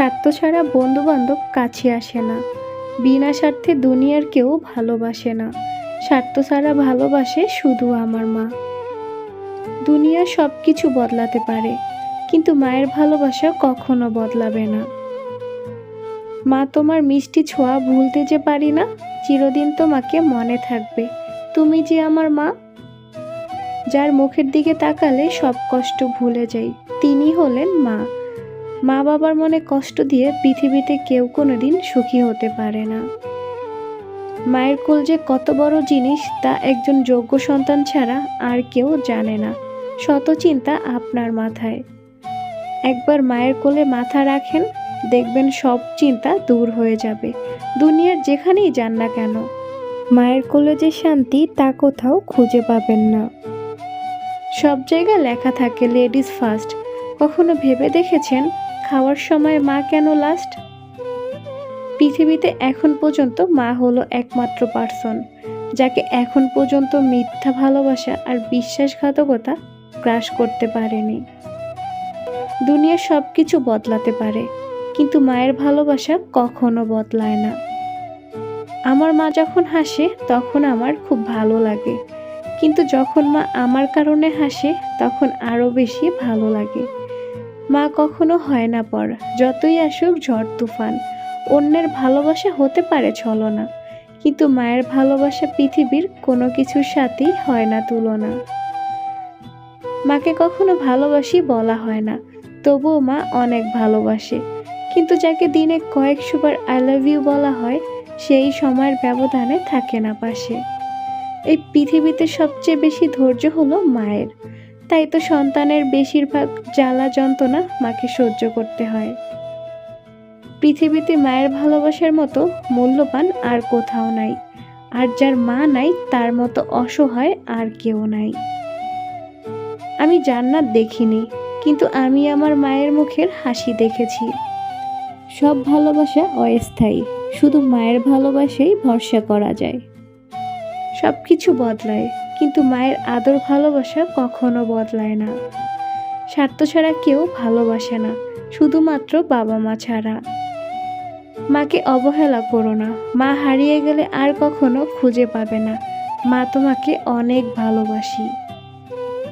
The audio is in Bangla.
স্বার্থ ছাড়া বন্ধু বান্ধব কাছে আসে না। বিনা স্বার্থে দুনিয়ার কেউ ভালোবাসে না। স্বার্থ ছাড়া ভালোবাসে শুধু আমার মা। দুনিয়া সব কিছু বদলাতে পারে, কিন্তু মায়ের ভালোবাসা কখনো বদলাবে না। মা তোমার মিষ্টি ছোঁয়া ভুলতে যে পারি না, চিরদিন তোমাকে মনে থাকবে, তুমি যে আমার মা। যার মুখের দিকে তাকালে সব কষ্ট ভুলে যাই, তিনি হলেন মা। মা বাবার মনে কষ্ট দিয়ে পৃথিবীতে কেউ কোনো দিন সুখী হতে পারে না। মায়ের কোল যে কত বড় জিনিস, তা একজন যোগ্য সন্তান ছাড়া আর কেউ জানে না। শত চিন্তা আপনার মাথায়। একবার মায়ের কোলে মাথা রাখেন, দেখবেন সব চিন্তা দূর হয়ে যাবে। দুনিয়ার যেখানেই যান না কেন। মায়ের কোলে যে শান্তি, তা কোথাও খুঁজে পাবেন না। সব জায়গায় লেখা থাকে, লেডিস ফার্স্ট কখনো ভেবে দেখেছেন? খাওয়ার সময় মা কেন লাস্ট পৃথিবীতে এখন পর্যন্ত মা হলো একমাত্র পার্সন যাকে এখন পর্যন্ত মিথ্যা ভালোবাসা আর বিশ্বাসঘাতকতা গ্রাস করতে পারেনি। দুনিয়া সব কিছু বদলাতে পারে, কিন্তু মায়ের ভালোবাসা কখনো বদলায় না। আমার মা যখন হাসে, তখন আমার খুব ভালো লাগে, কিন্তু যখন মা আমার কারণে হাসে, তখন আরও বেশি ভালো লাগে। মা কখনো হয় না পর, যতই আসুক ঝড় তুফান। অন্যের ভালোবাসা হতে পারে ছলনা, কিন্তু মায়ের ভালোবাসা পৃথিবীর কোনো কিছুর সাথেই হয় না তুলনা। মাকে কখনো ভালোবাসি বলা হয় না, তবুও মা অনেক ভালোবাসে। কিন্তু যাকে দিনে কয়েকশোবার আই লাভ ইউ বলা হয়, সেই সময়ের ব্যবধানে থাকে না পাশে। এই পৃথিবীতে সবচেয়ে বেশি ধৈর্য হলো মায়ের। তাই তো সন্তানের বেশিরভাগ জ্বালা যন্ত্রণা মাকে সহ্য করতে হয়। পৃথিবীতে মায়ের ভালোবাসার মতো মূল্যবান আর কোথাও নাই। আর যার মা নাই, তার মতো অসহায় আর কেউ নাই। আমি জান্নাত দেখিনি, কিন্তু আমি আমার মায়ের মুখের হাসি দেখেছি। সব ভালোবাসা অস্থায়ী, শুধু মায়ের ভালোবাসেই ভরসা করা যায়। সব কিছু বদলায়। কিন্তু মায়ের আদর ভালোবাসা কখনো বদলায় না। স্বার্থ ছাড়া কেউ ভালোবাসে না, শুধুমাত্র বাবা মা ছাড়া। মাকে অবহেলা করো না, মা হারিয়ে গেলে আর কখনো খুঁজে পাবে না। মা তোমাকে অনেক ভালোবাসি।